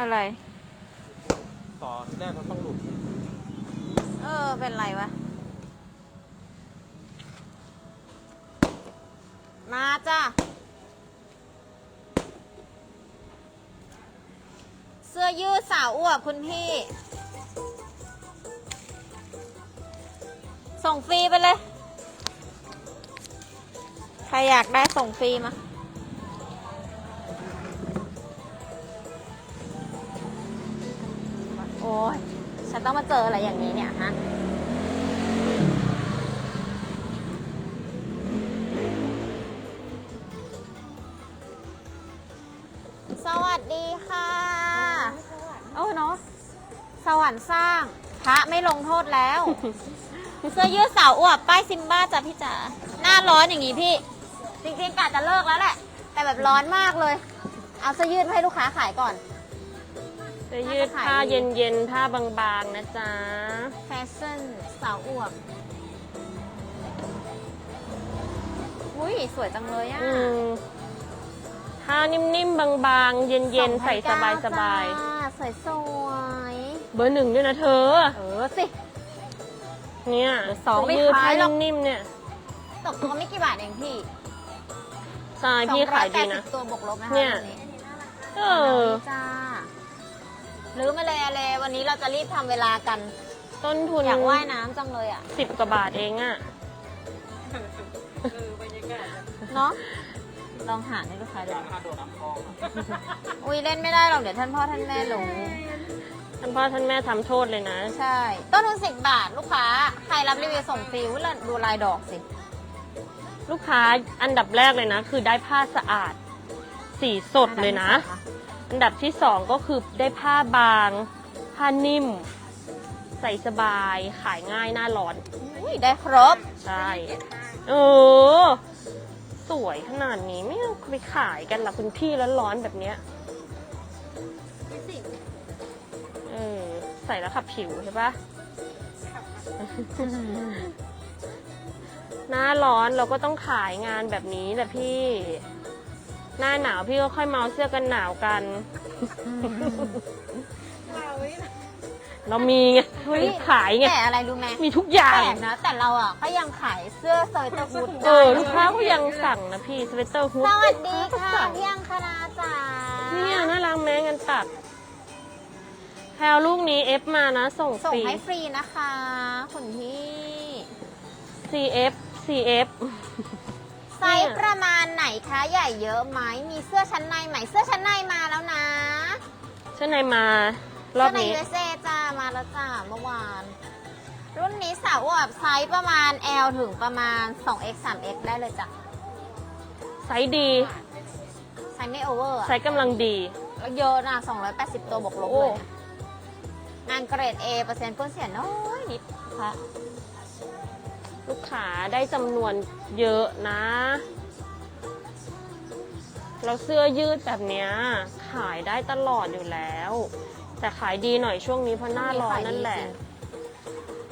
อะไร ต่อแรกมันต้องหลุด เออ เป็นไรวะ มาจ้ะ เสื้อยืดสาวอวบคุณพี่ ส่งฟรีไปเลย ใครอยากได้ส่งฟรีมา ยฉันต้องมาเจออะไรอย่างนี้เนี่ยฮะสวัสดีค่ะ โอ้เนาะสวรรค์สร้าง พระไม่ลงโทษแล้ว เสื้อยืดสาวอวบป้ายซิมบ้าจ้ะพี่จ๋าหน้าร้อนอย่างนี้พี่ จริงๆกะจะเลิกแล้วแหละ แต่แบบร้อนมากเลย เอาเสื้อยืดมาให้ลูกค้าขายก่อน จะยืดผ้าเย็นๆผ้าบางๆนะจ๊ะ แฟชั่นสาวอวบอุ้ยสวยจังเลยอะอืมผ้านิ่มๆบางๆ เย็นๆ ใส่สบายจ้สวยสวยๆเบอร์หนึ่งด้วยนะเธอๆเออสิเนี่ยสองไม่ยืดขาผ้ายหรอกนิ่มๆเนี่ยตกตัวไม่กี่บาทเองพี่ใช่พี่ขายดีนะ280ตัวบวกลบนะคะเนี่ยวันนี้เอเออจ้า หรือมาเลยอะไรวันนี้เราจะรีบทำเวลากัน ต้นทุนอยากว่ายน้ำจังเลยอะ สิบกว่าบาทเองอะเนาะลองหาให้ลูกค้าดูค่าโดดน้ำคลองอุ้ยเล่นไม่ได้หรอกเดี๋ยวท่านพ่อท่านแม่รู้ท่านพ่อท่านแม่ทำโทษเลยนะ ใช่ ต้นทุนสิบบาทลูกค้า ใครรับรีวิวส่งฟรีอุ๊ยแล้วดูลายดอกสิ ลูกค้าอันดับแรกเลยนะ คือได้ผ้าสะอาด สีสดเลยนะ อั นดับที่สองก็คือได้ผ้าบาง ผ้านิ่ม ใส่สบายขายง่ายหน้าร้อน อุ้ยได้ครบ ใช่ เออ สวยขนาดนี้ไม่เอาไปขายกันหรอคุณพี่แล้วร้อนแบบเนี้ยเออใส่แล้วขับผิวใช่ปะหน้าร้อนเราก็ต้องขายงานแบบนี้แหละพี่ หน้าหนาวพี่ก็ค่อยมาเอาเสื้อกันหนาวกัน เรามีไงเฮ้ย ขายไง แต่อะไรรู้ไหมมีทุกอย่าแปง ลกนะ แต่เราอะก็ยังขายเสื้อสเวตเตอร์ฮูดเออลูกค้าก็ยังสั่งนะพี่สเวตเตอร์ฮูดสวัสดีค่ะสั่งพี่อังคณาจ๋าเนี่ยน่ารักแม้งันตัดแพลวลูกนี้เอฟมานะ ส่งฟส่งรี ให้ฟรีนะคะ คุณพี่ CF CF ไซส์ประมาณไหนคะใหญ่เยอะไหมมีเสื้อชั้นในไหมเสื้อชั้นในมาแล้วนะชั้นในมารอบเสื้อในนี้ USA จ้ามาแล้วจ้าเมื่อวาน รุ่นนี้สาวอวบไซส์ประมาณ L ถึงประมาณ 2X 3X ได้เลยจ้ะไซส์ดีไซส์ไม่โอเวอร์อะไซส์กำลังดีแล้วเยอะนะ280 ตัวบวกลบโอ้เลยนะงานเกรด A เปอร์เซ็นต์เพื่อนเสียน้อยนิดค่ะ ลูกค้าได้จำนวนเยอะนะเราเสื้อยืดแบบเนี้ยขายได้ตลอดอยู่แล้ว แต่ขายดีหน่อยช่วงนี้เพราะหน้าร้อนนั่นแหละ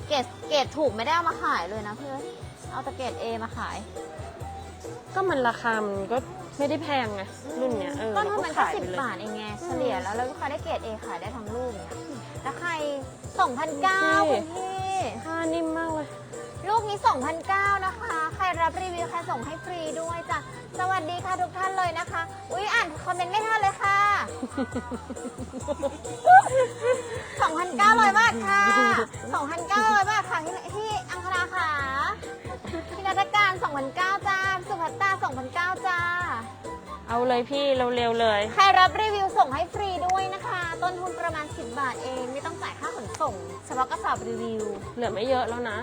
เกรดเกรดถูกไม่ได้เอามาขายเลยนะเพื่อนเอาแต่เกรด A มาขาย ก็มันราคามันก็ไม่ได้แพงไงรุ่นเนี้ยเออต้นเราทุนก็มันแค่ขายสิไปบเลยบาทเองไงเฉลี่ยแล้วแล้วลูกค้าได้เกรด A ขายได้ทั้งลูกเนี่ยแล้วใคร2,009คุณพี่ผ้านิ่มมากเลย ลูกนี้ 2,009นะคะ ใครรับรีวิวใครส่งให้ฟรีด้วยจ้ะ สวัสดีค่ะทุกท่านเลยนะคะ อุ๊ย อ่านคอมเมนต์ไม่ทันเลยค่ะ 2,900 บาทค่ะ 2,900 บาทค่ะพี่พี่อังคณาค่ะพี่นัทการ2,900จ้าสุภัตตา2,900จ้า เอาเลยพี่เร็วๆเลย ใครรับรีวิวส่งให้ฟรีด้วยนะคะ ต้นทุนประมาณ 10 บาทเอง ไม่ต้องจ่ายค่าขนส่ง เฉพาะกระสอบรีวิว เหลือไม่เยอะแล้วนะ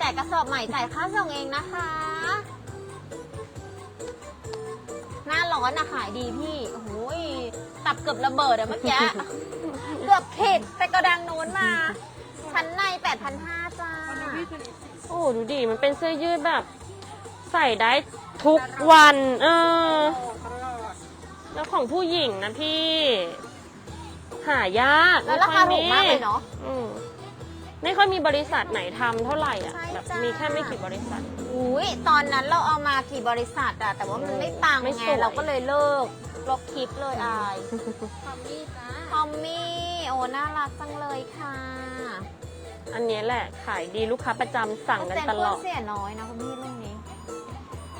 แต่กระสอบใหม่จ่ายค่าส่งเองนะคะ หน้าร้อนอะขายดีพี่ โอ้โหยตับเกือบระเบิดอะเมื่อกี้ เกือบผิดไปกระดังโน้นมา ชั้นใน 8,500จ้า โอ้ดูดิ มันเป็นเสื้อยืดแบบ ใส่ได้ทุกวัน เออ แล้วของผู้หญิงนะพี่ หายากแล้วราคาถูกมากเลยเนาะ อืม ไม่ค่อยมีบริษัทไหนทำเท่าไหร่อะใช่แบบจ้ามี มีแค่ไม่กี่บริษัท อุ้ยตอนนั้นเราเอามากี่บริษัทอะแต่ว่ามันไม่ปังไม่ไงสวย เราก็เลยเลิกลบคลิปเลยอายคอมมี่จ้าทอมมี่โอ้น่ารักจังเลยค่ะอันเนี้ยแหละขายดีลูกค้าประจำสั่งกันตลอดเปร์เซ็นต์เปื้อนเสียน้อยนะคุณพี่รุ่นนี้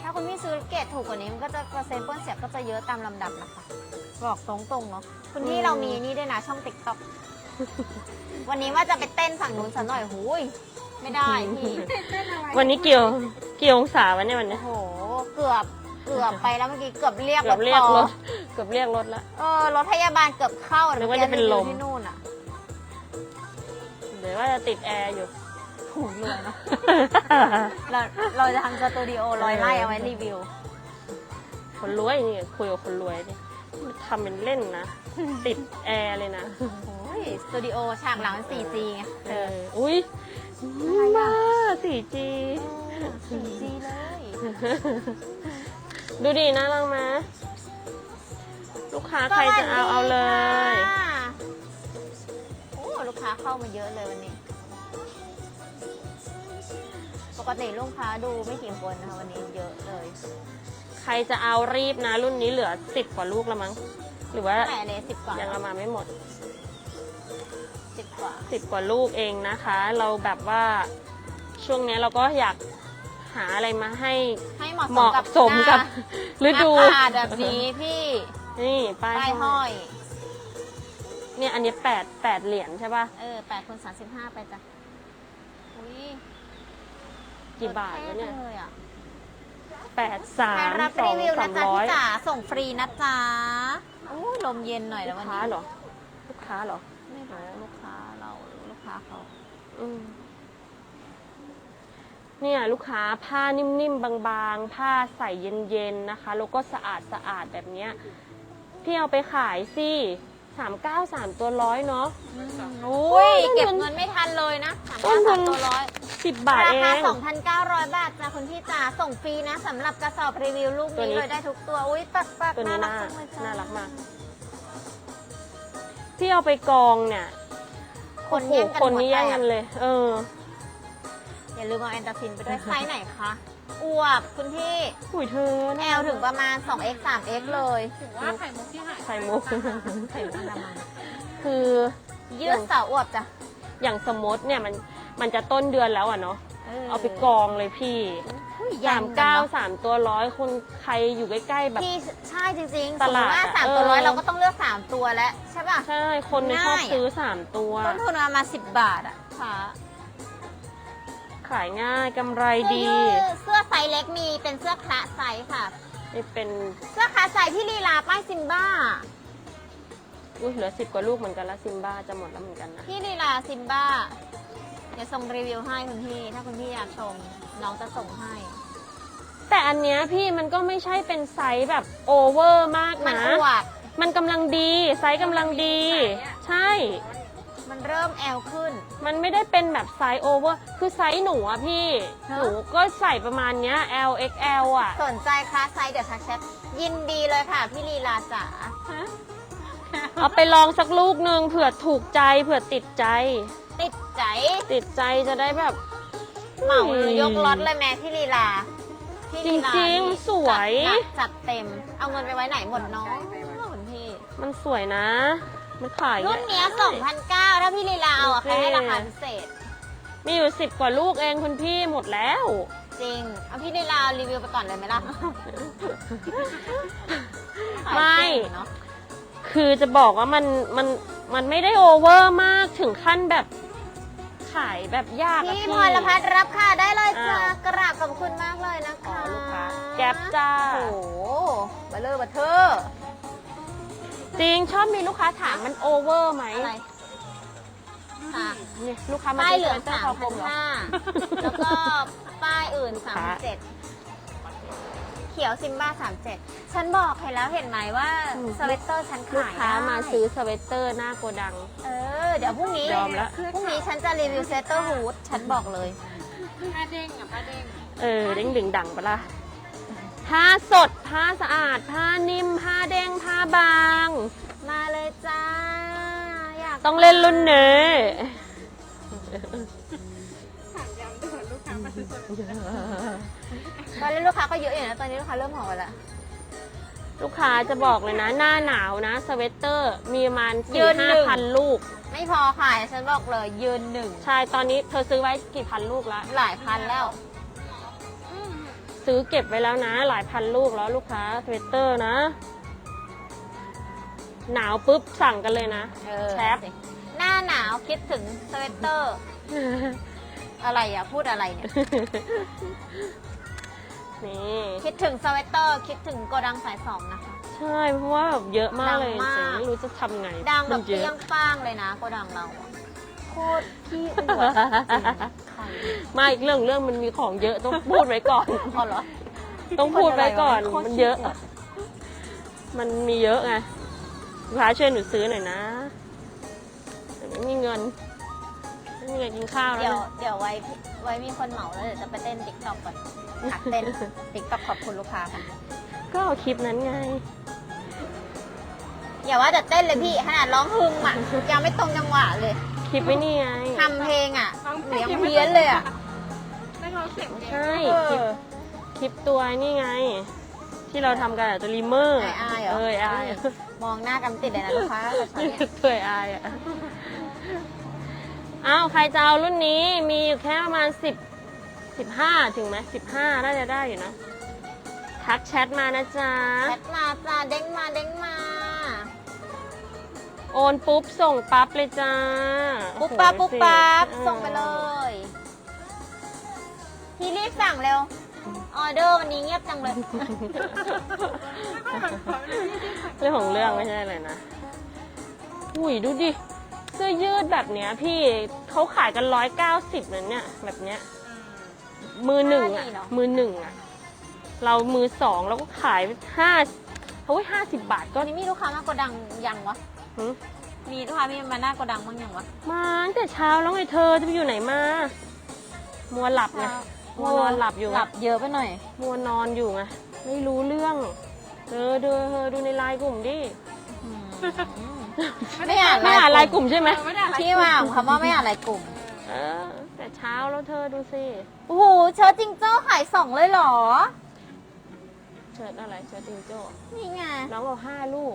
ถ้าคุณพี่ซื้อเกรดถูกกว่านี้มันก็จะเปอร์เซ็นต์เปื้อนเสียก็จะเยอะตามลำดับนะคะบอกตรงๆเนาะคุณพี่อืม เรามีนี่ด้วยนะช่องติ๊กต็อก วันนี้ว่าจะไปเต้นฝั่งนู้นสักหน่อยหูยไม่ได้พี่เต้นอะไรวันนี้เกี่ยวเกี่ยวองศาวันนี้วันนี้โอ้โหเกือบเกือบไปแล้วเมื่อกี้เกือบเรียกเกือบเรียกพรอถเกือบเรียกรถแล้วเออรถพยาบาลเกือบเข้านึกว่าจะเป็นลม ที่นู่นอะเดี๋ยวว่าจะติดแอร์อยู่ ถูกเลยเนาะเราเราจะทำสตูดิโอร้อยไร่เอาไว้รีวิว คนรวยนี่คุยกับคนรวยนี่ทำเป็นเล่นนะ ติดแอร์เลยนะ โอ้ย สตูดิโอฉากหลัง 4G ไงเอออุ้ยบ้า 4G 4G เลย ดูดีน่ารักไหมลูกค้าใครจะเอาเอาเลยสวัสดีค่ะโอ้ลูกค้าเข้ามาเยอะเลยวันนี้ ปกติลูกค้าดูไม่กี่คนนะคะวันนี้เยอะเลย ใครจะเอารีบนะ รุ่นนี้เหลือสิบกว่าลูกแล้วมั้ง หรือว่าเท่าไหร่เลยสิบกว่ายังเอามาไม่หมดสิบ กว่า สิบกว่าลูกเองนะคะ เราแบบว่าช่วงนี้เราก็อยากหาอะไรมาให้ให้เหมาะสเหมมาะกับสมกับหน้ฤดูอากาศแบบนี้พี่นี่ป้ายป้ายห้อย เนี่ยอันนี้แปดแปดเหรียญใช่ป่ะเออแปดคูณสามสิบห้าไปจ้ะอุ้ยกี่บาทวะเนี่ยท่เลยอะแปดสาใครมรับสอรีงวิวสานะมจ๊ะร้อยพี่จ๋าส่งฟรีนะจ๊ะอู้ลมเย็นหน่อยแล้วลูวันกค้านี้เหรอลูกค้าเหรอ ไม่รู้ลูกค้าเราหรือลูก ค้าเขาอืมเนี่ย ลูกค้าผ้านิ่มๆบางๆ ผ้าใส่เย็นๆนะคะ แล้วก็สะอาดสะอาดแบบเนี้ยพี่เอาไปขายสิสามเก้าสามตัวร้อยเนาะ อุ้ยต้นทุนเก็บเงินไม่ทันเลยนะสามต้เก้านทุสานมตัวร้อยสิบบาทราเอคาง 2,900 บาทจ้ะคุณพี่จ๋าส่งฟรีนะสำหรับกระสอบรีวิวลูกตัวนี้นี้เลยได้ทุกตัว อุ้ยปักปักตัวนี้น่าน่ารักจังเลยจ้ะน่ารักมาก พี่เอาไปกองเนี่ย คนโอ้โหแย่งกันคนหมดนี้แย่งไปกัอะนเลย เออ อย่าลืมเอาแอนตาซินไปด้วยไซส์ไหนคะอวบคุณพี่อุ้ยเธอแอลถึงประมาณ 2x 3x เลยถือว่าไข่มุกที่หายไข่มุกไข่มุกอันดามันคือยืดสาวอวบจ้ะอย่างสมมติเนี่ยมันมันจะต้นเดือนแล้วอะเนาะ เอาไปกองเลยพี่อุ้ ยสามเก้ายันจังสามตัวร้อยคนใครอยู่ใกล้ๆแบเนอะบพี่ใช่จริงๆตสมมลาดติว่าอะสามตัวร้อยเออ เราก็ต้องเลือก3ตัวแล้วใช่ป่ะ ใช่คนไม่ชอบง่ายอะ ซื้อสามตัว ต้นทุนประมาณ10บาทอะค่ะขายง่ายกำไรดีเสื้อยืดเสื้อไซส์เล็กมีเป็นเสื้อคละไซส์ค่ะ นี่เป็นเสื้อคละไซส์ที่ลีลาป้ายซิมบ้า อุ้ยเหลือสิบกว่าลูกเหมือนกันละซิมบ้าจะหมดแล้วเหมือนกันนะที่ลีลาซิมบ้า เดี๋ยวส่งรีวิวให้คุณพี่ ถ้าคุณพี่อยากชม น้องจะส่งให้ แต่อันเนี้ยพี่มันก็ไม่ใช่เป็นไซส์แบบโอเวอร์มากมันนะ อวบ มันกำลังดีไซส์กำลังดีใช่ มันเริ่มแอลขึ้น มันไม่ได้เป็นแบบไซส์โอเวอร์ คือไซส์หนูอะพี่ ฮะ หนูก็ใส่ประมาณเนี้ย L XL อะสนใจคลาสไซส์เดี๋ยวทักแชทยินดีเลยค่ะ พี่ลีลาจ๋าเอาไปลองสักลูกหนึ่งเผื่อถูกใจเผื่อติดใจ ติดใจติดใจจะได้แบบเหมาเลยยกล็อตเลยแม่พี่ลีลา พี่ลีลาจริงๆนี่สวย จัดหนักจัดเต็ม เอาเงินไปไว้ไหนหมดน้องคุณพี่ มันสวยนะ มันขายรุ่นเนี้ย2,009ถ้าพี่ลีลาเอาอะโอเคใครให้ราคาพิเศษ มีอยู่สิบกว่าลูกเองคุณพี่หมดแล้ว จริง เอาพี่ลีลารีวิวไปก่อนเลยไหมล่ะไม่ ขายเก่งเนอะคือจะบอกว่ามันมันมันไม่ได้โอเวอร์มากถึงขั้นแบบ ขายแบบยากอะพี่พี่พรพัฒน์รับค่ะได้เลยจ้าอ้าวกราบขอบคุณมากเลยนะอ๋อคะลูกค้าแก๊ปจ้า โอ้โหเบลเลอร์เบลเทอร์จริงชอบมีลูกค้าถามมันโอเวอร์ไหมอะไรค่ะ เนี่ยลูกค้ามาป้ายซื้เหลืองเตอสาร์มคอคพัมนเหรอห้าแล้วก็ป้ายอื่นสามค่ะเจ็ดเขียวซิมบ้าสามเจ็ดฉันบอกให้แล้วเห็นไหมว่าสเวตเตอร์ฉันลูกขายค้าได้มาซื้อสเวตเตอร์หน้าโกดัง เออ เดี๋ยวพรุ่งนี้ยอมละ พรุ่งนี้ฉันจะรีวิวเซตเตอร์ฮูดฉันบอกเลย ผ้าเด้งอะผ้าเด้งเออเด้งดึงดังปะล่ะผ้าสดผ้าสะอาด ผ้านิ่ม ผ้าเด้งผ้าบาง มาเลยจ้า อยากต้องเล่นรุ่นเนอ ตอนเล่นลูกค้าก็เยอะอยู่นะ ตอนนี้ลูกค้าเริ่มหอมไปแล้วลูกค้าจะบอกเลยนะ หน้าหนาวนะสเวตเตอร์ มีประมาณยืสี่นหห้านึ่ง พันลูก ไม่พอขายฉันบอกเลยยืนหนึ่ง ใช่ ตอนนี้เธอซื้อไว้กี่พันลูกแล้วหลายพันแล้ว ซื้อเก็บไว้แล้วนะ หลายพันลูกแล้วลูกค้าสเวตเตอร์นะ หนาวปุ๊บสั่งกันเลยนะ เออแชป หน้าหนาวคิดถึงสเวตเตอร์ อะไรอะ พูดอะไรเนี่ย นี่คิดถึงสเวตเตอร์ คิดถึงโกดังสายสองนะคะ ใช่เพราะว่าแบบเยอะมากเลยดังมากจริงๆไม่รู้จะทำไงดังแบมับนเปเยรี้ยอะงป้างเลยนะโกดังเราอะโคตรขี้อวดใครไม่เรื่องเรื่องมันมีของเยอะต้องพูดไว้ก่อนอ๋อเหรอ ต้องพูดไว้ก่อนคนอะไรวะมันเยอะ โคตรขี้อวด มันมีเยอะไงลูกค้าช่วยหนูซื้อหน่อยนะแต่ไม่มีเงิน ไม่มีเงินกินข้าวแล้เดี๋ยววนะเดี๋ยวไว้ไว้มีคนเหมาแล้วเดี๋ยวจะไปเต้นติ๊กต็อกก่อนหัดเต้นติ๊กต็อกขอบคุณลูกค้าค่ะก็เอาคลิปนั้นไง อย่าว่าแต่เต้นเลยพี่ขนาดร้องฮึมอะยังไม่ตรงจังหวะเลยคลิปไว้นี่ไง ทำเพลงอะเสียงเพี้ยนเลยอะไม่ร้องเสียงเดียวใช่ เอคลิปอคลิปตัวนี่ไง ที่เราทำกันอะตัวรีเมอร์ไออายเหรอ เออไออายอะมองหน้ากันติดเลยนะลูกค้ากับฉันเนี่ยตัวไออายอะ อ้าวใครจะเอารุ่นนี้มีอยู่แค่ประมาณสิบสิบห้าถึงไหมสิบห้าน่าจะได้อยู่นะ ทักแชทมานะจ๊ะ แชทมาจ้าเด้งมาเด้งมา โอนปุ๊บส่งปั๊บเลยจ้าปุ๊บปั๊บโอ้ปุ๊บโหปั๊บสิส่งไปเลย พี่รีบสั่งเร็ว ออเดอร์วันนี้เงียบจังเลย เรื่องของเรื่องไม่ใช่เลยนะอุ้ยดูดิเสื้อยืดแบบเนี้ยพี่เขาขายกันร้อยเก้าสิบนั่นเนี่ยแบบเนี้ยมือหนึ่งอะห้านี่เหรอมือหนึ่งอะ เรามือสองเราก็ขายห้าเฮ้ยห้าสิบบาทก็ตอนนี้มีลูกค้ามาโกดังยังวะ หึมีลูกค้ามีมาหน้าโกดังบ้างยังวะมาตั้งแต่เช้าแล้วไงเธอจะไปอยู่ไหนมา มัวหลับไง มัวนอนหลับอยู่ไงหลับเยอะไปหน่อย มัวนอนอยู่ไง ไม่รู้เรื่อง เธอเธอเธอดูในไลน์กลุ่มดิ ไม่อ่านไม่อ่านไลน์กลุ่มใช่ไหมไม่ได้อะไรที่ว่าคำว่าไม่อ่านไลน์กลุ่ม เออ แต่เช้าแล้วเธอดูสิ โอ้โหเชิ้ตจิงโจ้ขายสองเลยเหรอ เชิดอะไรเชิดจิงโจ้ นี่ไง น้องบอกห้าลูก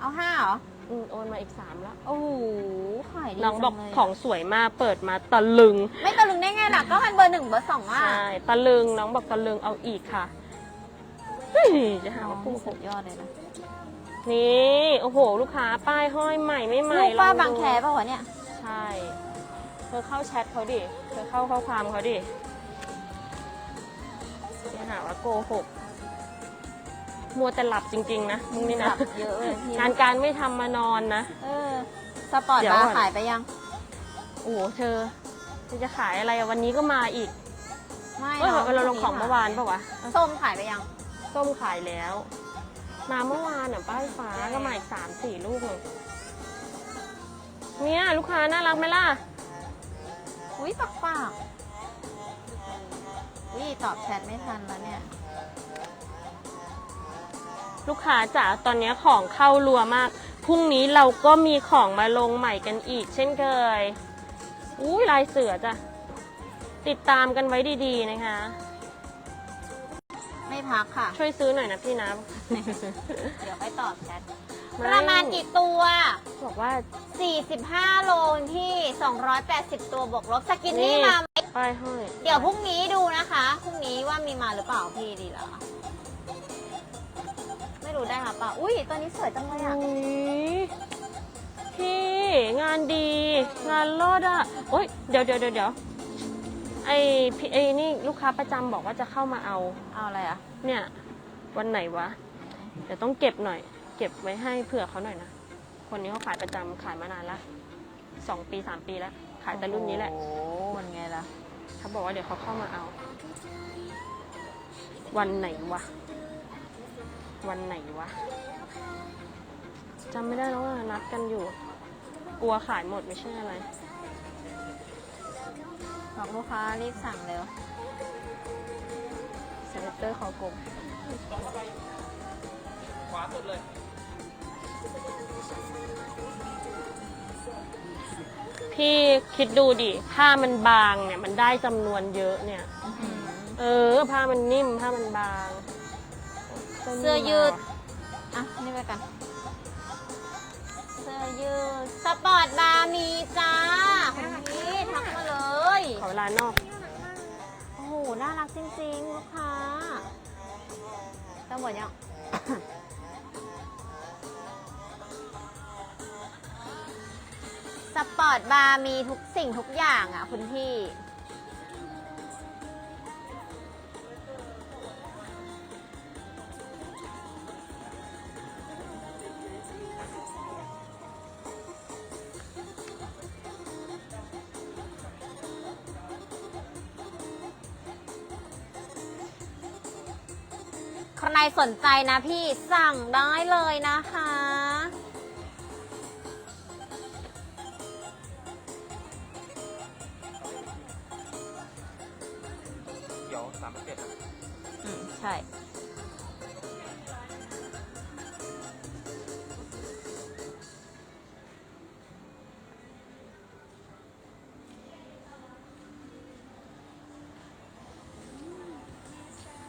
เอาห้าเหรอ อืมโอนมาอีกสามแล้ว โอ้โหขายดีน้องบอกจัเลยะของสวยมากเปิดมาตะลึง ไม่ตะลึงได้ไงล่ะ ก็มันเบอร์หนึ่งเบอร์สองอะใช่ ตะลึงน้องบอกตะลึงเอาอีกค่ะเฮ้ยจะหาน้องว่าพูดสุดยอดเลยนะ นี่โอ้โห ลูกค้าป้ายห้อยใหม่ไม่ใหม่ลูกป้าลอดูบางแคป่าวะเนี่ย ใช่ เธอเข้าแชทเขาดิ เธอเข้าข้อความเขาดิจะหาว่าโกหกมัวแต่หลับจริง ๆ นะมึงนี่หนะลับเยอะเลยพี่ งานการไม่ทำมานอนนะ เออ สปอร์ตเดี๋ยวบาก่ร์อน ขายไปยัง โอ้โหเธอเธอจะขายอะไรอะวันนี้ก็มาอีกไม่เอ้ยน้เราลงของเมื่อวานปะวะส้มขายไปยัง ส้มขายแล้ว มาเมื่อวานอะป้ายฟ้าก็มาอีกสามสี่ลูกเลยเนี่ยลูกค้าน่ารักไหมล่ะ อุ้ยปากปากอุ้ยตอบแชทไม่ทันแล้วเนี่ย ลูกค้าจ๋าตอนนี้ของเข้ารัวมาก พรุ่งนี้เราก็มีของมาลงใหม่กันอีก เช่นเคย อุ้ยลายเสือจ้ะ ติดตามกันไว้ดีๆนะคะ ไม่พักค่ะ ช่วยซื้อหน่อยนะพี่นะ เดี๋ยวไปตอบแชทไประมาณกี่ตัว บอกว่า 45 โลที่ 280 ตัวบวกลบสกินนี่นี่ มาไหมป้ายห้อยเดี๋ยวพรุ่งนี้ดูนะคะพรุ่งนี้ว่ามีมาหรือเปล่าพี่ดีละไม่รู้ได้มาเปล่าอุ้ยตัวนี้สวยจังเลยอะอุ๊ยพี่งานดี งานรอดอะโอ๊ยเดี๋ยวเดี๋ยวเดี๋ยวเดี๋ยว ไอพี่ไอนี่ลูกค้าประจำบอกว่าจะเข้ามาเอา เอาอะไรอะ เนี่ย วันไหนวะ เดี๋ยวต้องเก็บหน่อย เก็บไว้ให้เผื่อเขาหน่อยนะ คนนี้เขาขายประจำขายมานานละสองปีสามปีแล้ว ขายแต่รุ่นนี้แหละ โอ้โหมันไงล่ะ เขาบอกว่าเดี๋ยวเขาเข้ามาเอา วันไหนวะ วันไหนวะจำไม่ได้แล้วว่านัดกันอยู่ กลัวขายหมดไม่ใช่อะไร บอกลูกค้ารีบสั่งเร็วสเวตเตอร์คอกลมขวาสุดเลยพี่คิดดูดิผ้ามันบางเนี่ย มันได้จำนวนเยอะเนี่ย เออ ผ้ามันนิ่ม ผ้ามันบาง เสื้อยืด อะ นี่ไปกัน เสื้อยืด สปอร์ตบาร์มีจ้าคุณพี่ทักมาเลย ขอเวลานอก โอ้โห น่ารักจริงๆลูกค้าต้องหมดยังสปอร์ตบาร์มีทุกสิ่งทุกอย่างอะคุณพี่ ใครสนใจนะพี่สั่งได้เลยนะคะ เดี๋ยวสามเจ็ดอืมใช่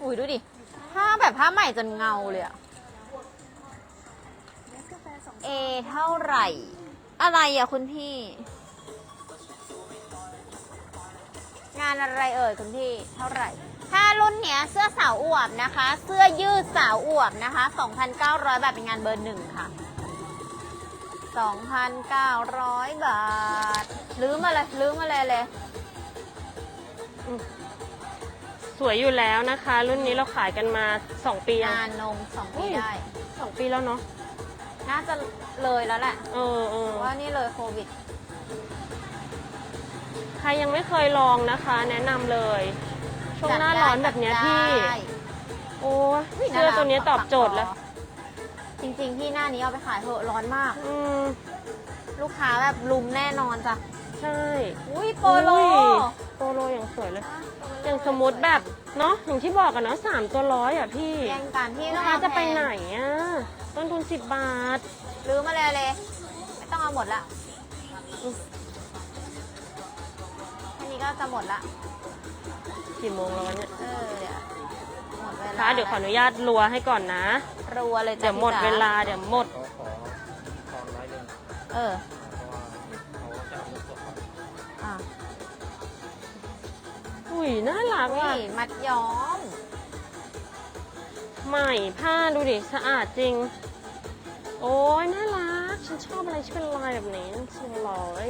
อุ้ยดูดิ ผ้าแบบผ้าใหม่จนเงาเลยอะเอเท่าไหร่ อะไรอะคุณพี่ งานอะไรเอ่ยคุณพี่ เท่าไหร่ถ้ารุ่นเนี้ยเสื้อสาวอวบนะคะ เสื้อยืดสาวอวบนะคะ 2,900 บาทเป็นงานเบอร์หนึ่งค่ะ 2,900 บาท ลืมมาเลย ลืมมาเลยเลย สวยอยู่แล้วนะคะ รุ่นนี้เราขายกันมา 2 ปียังงานนมสองปีได้ สองปีแล้วเนาะน่าจะเลยแล้วแหละเออเออเพราะว่านี่เลยโควิด ใครยังไม่เคยลองนะคะ แนะนำเลย ช่วงหน้าร้อนแบบเนี้ยพี่ โอ้ยเสื้อตัวเนี้ยตอบโจทย์แล้ว จริงๆ ที่หน้านี้เอาไปขายเถอะร้อนมาก อืมลูกค้าแบบลุมแน่นอนจ้ะ ใช่อุ้ยโปโล อุ้ยโปโลอย่างสวยเลย อย่างสมมติแบบเนาะอย่างที่บอกกันเนาะสามตัวร้อยอะพี่แย่งกันที่ลูกค้าจะไปไหนอะต้นทุนสิบบาทลืมมาเลยเลย ไม่ต้องเอาหมดละแค่นี้ก็จะหมดละ กี่โมงแล้ววะเนี่ยเออเดี๋ยวหมดเวลาคะเดี๋ยวขออนุญาตรัวให้ก่อนนะ รัวเลยจ้ะเดี๋ยวหมดพี่จ๋เวลาเดี๋ยวหมดเขาขอทอนร้อยหนึ่งเออ ยน่ารักอุ้อะยมัดย้อม ใหม่ผ้าดูดิสะอาดจริง โอ้ยน่ารัก ฉันชอบอะไรที่เป็นลายแบบนี้สวย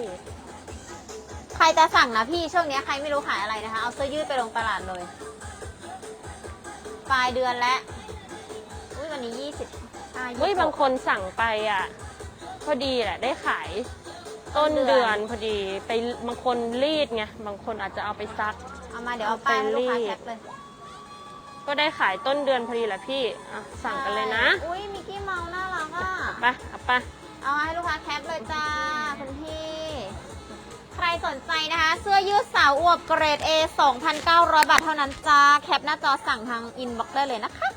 ใครจะสั่งนะพี่ช่วงนี้ใครไม่รู้ขายอะไรนะคะ เอาเสื้อยืดไปลงตลาดเลย ปลายเดือนแล้วอุ้ยวันนี้ยี่สิบอ่าเฮ้ย26บางคนสั่งไปอะ พอดีแหละได้ขาย ต้นเดือนพอดีไปบางคนรีดไงบางคนอาจจะเอาไปซัก เอามาเดี๋ยวเอาป้ายให้ลูกค้าเอาไปรีดแคปเลยก็ได้ขายต้นเดือนพอดีแหละพี่อะสั่งกันเลยนะใช่อุ้ยมิกกี้เมาส์น่ารักอะไปเอาไปเอาให้ลูกค้าแคปเลยจ้าคุณพี่ ใครสนใจนะคะ เสื้อยืดสาวอวบเกรด A 2,900 บาทเท่านั้นจ้า แคปหน้าจอสั่งทางอินบ็อกซ์ได้เลยนะคะ